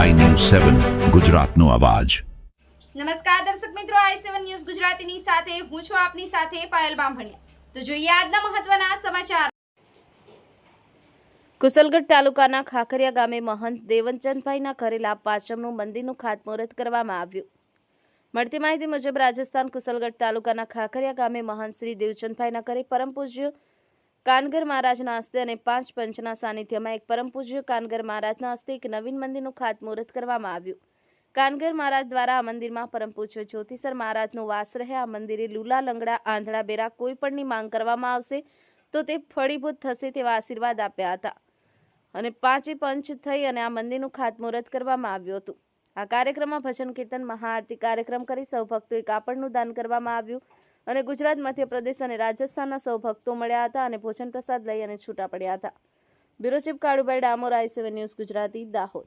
સેવન ગુજરાતનો અવાજ. નમસ્કાર દર્શક મિત્રો આઈ સેવન ન્યૂઝ ગુજરાતીની સાથે હું છું આપની સાથે પાયલ બામભણિયા. તો જોઈએ આજના મહત્વના સમાચાર. કુશલગઢ તાલુકાના ખાખરિયા ગામે મહંત દેવનચંદભાઈના કરેલા પાચમનું મંદિરનું ખાતમુહૂર્ત કરવામાં આવ્યું. મળતી માહિતી મુજબ રાજસ્થાન કુશલગઢ તાલુકાના ખાખરિયા ગામે મહંત શ્રી દેવચંદભાઈના ઘરે પરમ પૂજ્ય કાનગર મહારાજના હસ્તે અને પાંચ પંચના સાનિધ્યમાં એક પરમ પૂજ્ય કાનગર મહારાજના હસ્તે એક નવીન મંદિરનું ખાતમુહૂર્ત કરવામાં આવ્યું. કાનગર મહારાજ દ્વારા આ મંદિરમાં પરમ પૂજ્ય જ્યોતિસર મહારાજનો વાસ રહે, આ મંદિરે લુલા, લંગડા, આંધળા, બેરા કોઈ પણની માંગ કરવામાં આવશે, તો તે ફળીભૂત થશે તેવા આશીર્વાદ આપ્યા હતા. અને પાંચે પંચ થઈ અને આ મંદિરનું ખાતમુહૂર્ત કરવામાં આવ્યું હતું. આ કાર્યક્રમમાં ભજન, કીર્તન, મહાઆરતી કાર્યક્રમ કરી સૌ ભક્તોએ કાપડનું દાન કરવામાં આવ્યું. અને ગુજરાત, મધ્યપ્રદેશ અને રાજસ્થાનના સૌ ભક્તો મળ્યા હતા અને ભોજન પ્રસાદ લઈ અને છૂટા પડ્યા હતા. Bureau chief Kalubhai Damor, I seven news Gujarati, Dahod.